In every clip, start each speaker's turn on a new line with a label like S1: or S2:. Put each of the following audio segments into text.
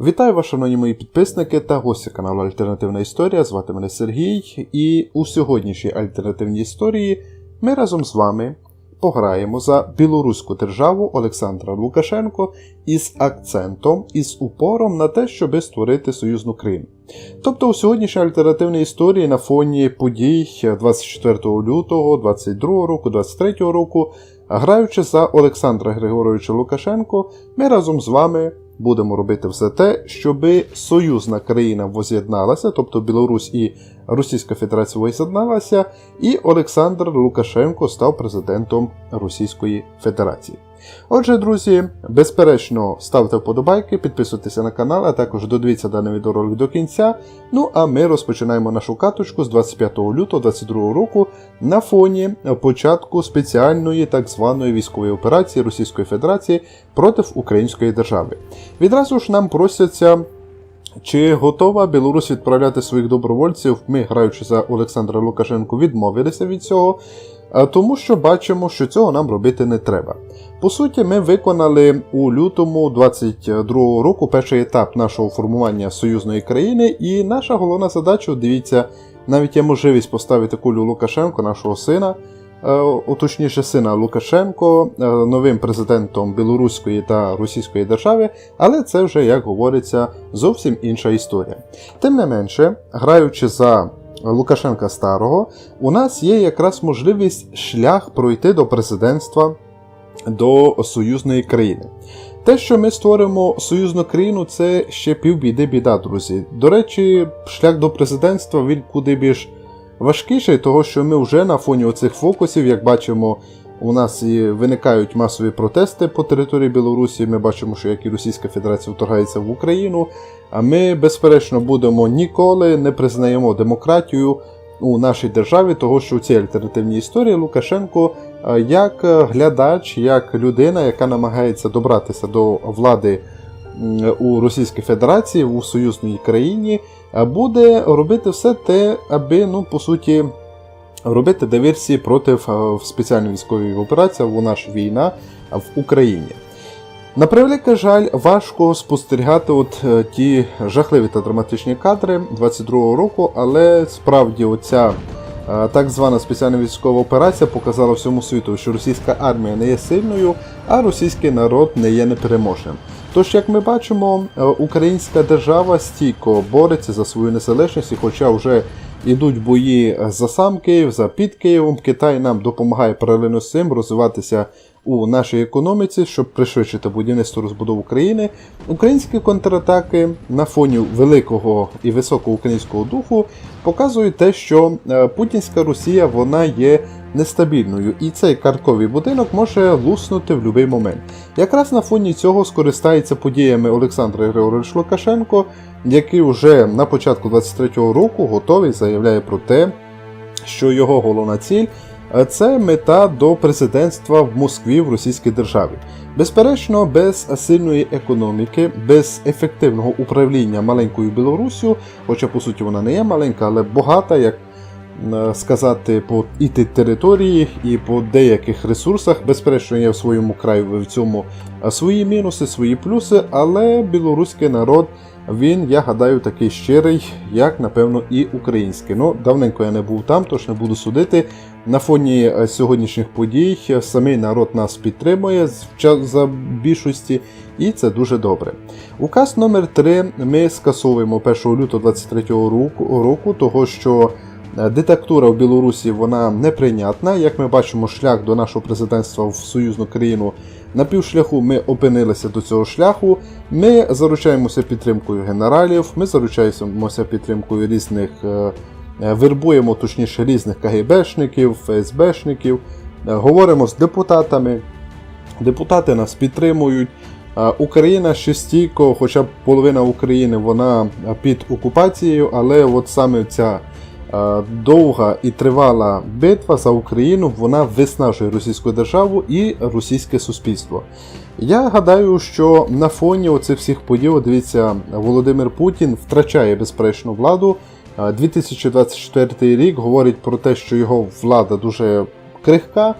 S1: Вітаю вас, шановні мої підписники та гості каналу Альтернативна Історія. Звати мене Сергій, і у сьогоднішній альтернативній історії ми разом з вами пограємо за білоруську державу Олександра Лукашенко із акцентом, із упором на те, щоби створити союзну Крим. Тобто у сьогоднішній альтернативній історії на фоні подій 24 лютого, 22 року, 23 року, граючи за Олександра Григоровича Лукашенко, ми разом з вами будемо робити все те, щоб союзна країна воз'єдналася, тобто Білорусь і Російська Федерація воз'єдналася, і Олександр Лукашенко став президентом Російської Федерації. Отже, друзі, безперечно, ставте вподобайки, підписуйтеся на канал, а також додивіться даний відеоролик до кінця. Ну а ми розпочинаємо нашу каточку з 25 лютого 2022 року на фоні початку спеціальної так званої військової операції Російської Федерації проти Української держави. Відразу ж нам просяться. Чи готова Білорусь відправляти своїх добровольців? Ми, граючи за Олександра Лукашенко, відмовилися від цього, тому що бачимо, що цього нам робити не треба. По суті, ми виконали у лютому 22 року перший етап нашого формування союзної країни, і наша головна задача, дивіться, навіть є можливість поставити кулю Лукашенко, нашого сина, е, точніше сина Лукашенко, е, новим президентом Білоруської та Російської держави, але це вже, як говориться, зовсім інша історія. Тим не менше, граючи за Лукашенка старого, у нас є якраз можливість шлях пройти до президентства до союзної країни. Те, що ми створимо союзну країну, це ще півбіди біда, друзі. До речі, шлях до президентства він куди більш важкіший, того що ми вже на фоні оцих фокусів, як бачимо, у нас і виникають масові протести по території Білорусі. Ми бачимо, що як і Російська Федерація вторгається в Україну. А ми, безперечно, будемо ніколи не признаємо демократію у нашій державі, того що у цій альтернативній історії Лукашенко е, як глядач, як людина, яка намагається добратися до влади у Російській Федерації у союзній країні, е, буде робити все те, аби, ну, по суті, робити диверсії проти е, спеціальної військової операції, вона ж війна в Україні. На превеликий жаль, важко спостерігати от е, ті жахливі та драматичні кадри 22-го року, але справді оця е, так звана спеціальна військова операція показала всьому світу, що російська армія не є сильною, а російський народ не є непереможним. Тож, як ми бачимо, українська держава стійко бореться за свою незалежність, хоча вже йдуть бої за сам Київ, за під Києвом, Китай нам допомагає паралельно з цим розвиватися у нашій економіці, щоб пришвидшити будівництво розбудову країни. Українські контратаки на фоні великого і високого українського духу показують те, що е, путінська Росія вона є нестабільною, і цей картковий будинок може луснути в будь-який момент. Якраз на фоні цього скористається подіями Олександр Григорович Лукашенко, який вже на початку 23-го року готовий заявляє про те, що його головна ціль це мета до президентства в Москві в Російській державі. Безперечно, без сильної економіки, без ефективного управління маленькою Білоруссю, хоча по суті вона не є маленька, але багата, як е, сказати, по і території, і по деяких ресурсах. Безперечно, є в своєму краю в цьому свої мінуси, свої плюси, але білоруський народ. Він, я гадаю, такий щирий, як напевно і український. Ну, давненько я не був там, тож не буду судити. На фоні е, сьогоднішніх подій самий народ нас підтримує за більшості, і це дуже добре. Указ номер 3 ми скасовуємо 1 лютого 2023 року, року того що. Диктатура в Білорусі вона неприйнятна. Як ми бачимо, шлях до нашого президентства в союзну країну на півшляху ми опинилися до цього шляху. Ми заручаємося підтримкою генералів, ми заручаємося підтримкою різних, е, е, вербуємо точніше різних КГБшників, ФСБшників, е, говоримо з депутатами. Депутати нас підтримують. Україна ще стійко, хоча б половина України вона під окупацією, але от саме ця довга і тривала битва за Україну вона виснажує російську державу і російське суспільство. Я гадаю, що на фоні оцих всіх подій, дивіться, Володимир Путін втрачає безперечно владу. Е, 2024 рік говорить про те, що його влада дуже крихка.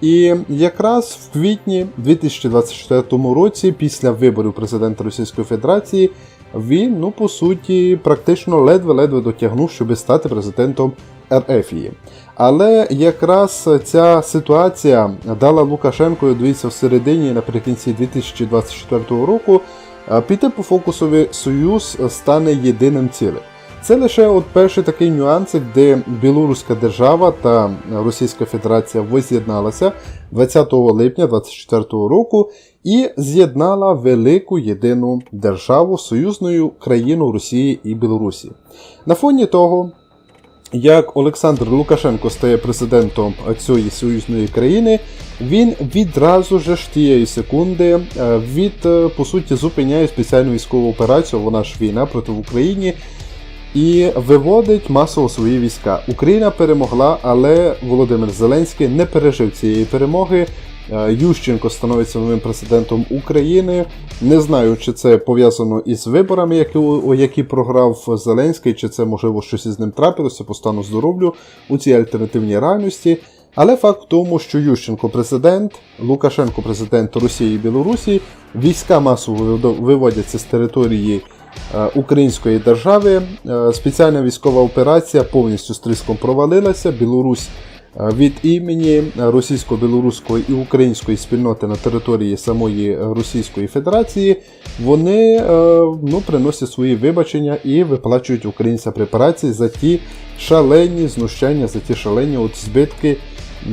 S1: І якраз в квітні 2024 році, після виборів президента Російської Федерації, він, ну по суті, практично ледве-ледве дотягнув, щоб стати президентом РФії. Але якраз ця ситуація дала Лукашенку, дивіться, в середині наприкінці 2024 року піти по фокусові Союз стане єдиним цілим. Це лише от перший такий нюансик, де Білоруська держава та Російська Федерація воз'єдналася 20 липня 2024 року і з'єднала велику єдину державу союзною країну Росії і Білорусі. На фоні того, як Олександр Лукашенко стає президентом цієї союзної країни, він відразу ж тієї секунди е, від е, по суті зупиняє спеціальну військову операцію. Вона ж війна проти України. І виводить масово свої війська. Україна перемогла, але Володимир Зеленський не пережив цієї перемоги. Е, Ющенко становиться новим президентом України. Не знаю, чи це пов'язано із виборами, які, які програв Зеленський, чи це можливо щось із ним трапилося по стану здоров'ю у цій альтернативній реальності. Але факт в тому, що Ющенко президент, Лукашенко президент Росії і Білорусі, війська масово виводяться з території Української держави. Е, Спеціальна військова операція повністю з провалилася. Білорусь е, від імені російсько-білоруської і української спільноти на території самої Російської Федерації вони е, ну, приносять свої вибачення і виплачують українцям репарації за ті шалені знущання, за ті шалені от збитки,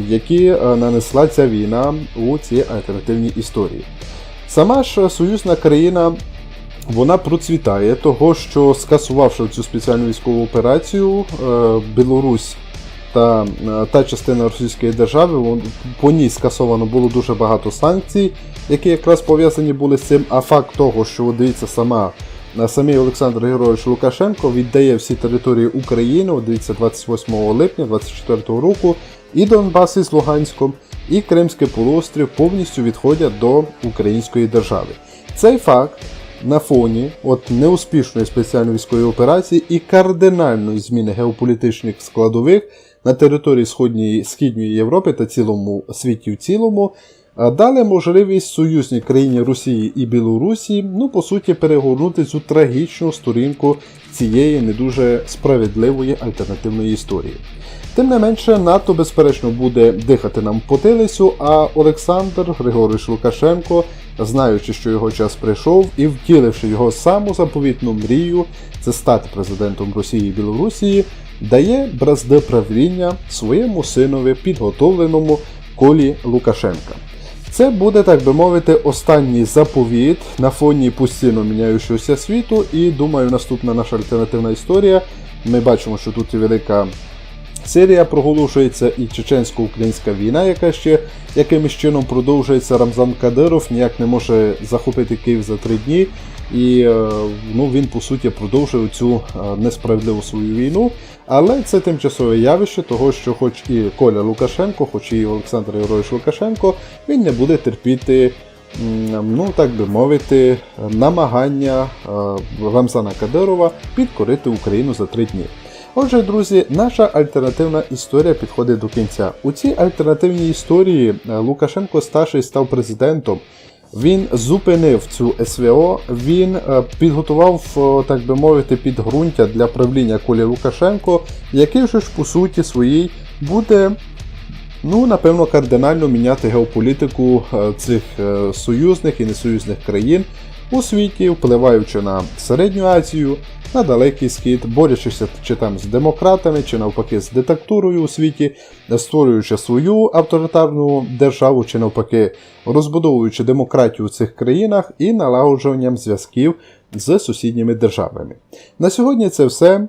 S1: які е, нанесла ця війна у цій альтернативній історії. Сама ж союзна країна. Вона процвітає того, що скасувавши цю спеціальну військову операцію, е, Білорусь та е, та частина Російської держави по ній скасовано було дуже багато санкцій, які якраз пов'язані були з цим. А факт того, що дивіться сама. е, Самий Олександр Георгійович Лукашенко віддає всі території України, дивіться, 28 липня 2024 року, і Донбас із Луганськом, і Кримський полуострів повністю відходять до Української держави. Цей факт на фоні от неуспішної спеціальної військової операції і кардинальної зміни геополітичних складових на території Сходньої Східної Європи та цілому світі в цілому. Дали можливість союзній країні Росії і Білорусі, ну по суті, перегорнути цю трагічну сторінку цієї не дуже справедливої альтернативної історії. Тим не менше, НАТО, безперечно, буде дихати нам по тилицю, а Олександр Григорович Лукашенко, знаючи, що його час прийшов, і втіливши його саму заповітну мрію, це стати президентом Росії і Білорусі, дає бразди правління своєму синові, підготовленому Колі Лукашенка. Це буде, так би мовити, останній заповіт на фоні постійно міняючогося світу, і думаю, наступна наша альтернативна історія. Ми бачимо, що тут і велика Сирія проголошується і чеченсько-українська війна, яка ще якимось чином продовжується. Рамзан Кадиров ніяк не може захопити Київ за три дні. І е, ну, він по суті продовжує цю е, несправедливу свою війну. Але це тимчасове явище, того що, хоч і Коля Лукашенко, хоч і Олександр Єврович Лукашенко, він не буде терпіти, ну так би мовити, намагання е, Рамзана Кадирова підкорити Україну за три дні. Отже, друзі, наша альтернативна історія підходить до кінця. У цій альтернативній історії е, Лукашенко старший став президентом. Він зупинив цю СВО, він е, підготував, е, так би мовити, підґрунтя для правління Колі Лукашенко, який вже ж по суті своїй буде, ну напевно, кардинально міняти геополітику цих союзних і несоюзних країн у світі, впливаючи на Середню Азію, на Далекий Схід, борючися чи там з демократами, чи навпаки з диктатурою у світі, створюючи свою авторитарну державу, чи навпаки розбудовуючи демократію в цих країнах і налагоджуванням зв'язків з сусідніми державами. На сьогодні це все.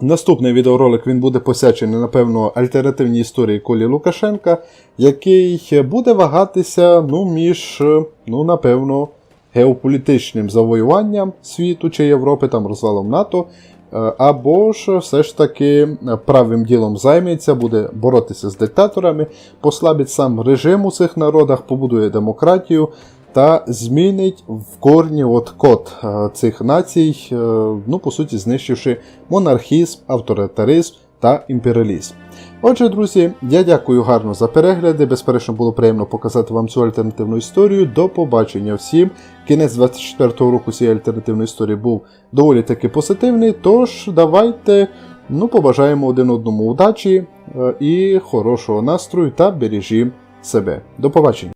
S1: Наступний відеоролик він буде посвячений, напевно, альтернативній історії Колі Лукашенка, який буде вагатися ну, між, ну, напевно, геополітичним завоюванням світу чи Європи, там розвалом НАТО, е, або ж все ж таки правим ділом займеться, буде боротися з диктаторами, послабить сам режим у цих народах, побудує демократію та змінить в корні от код е, цих націй, е, ну, по суті, знищивши монархізм, авторитаризм та імперіалізм. Отже, друзі, я дякую гарно за перегляди. Безперечно, було приємно показати вам цю альтернативну історію. До побачення всім. Кінець 24-го року цієї альтернативної історії був доволі таки позитивний. Тож давайте ну, побажаємо один одному удачі е, і хорошого настрою та бережімо себе. До побачення.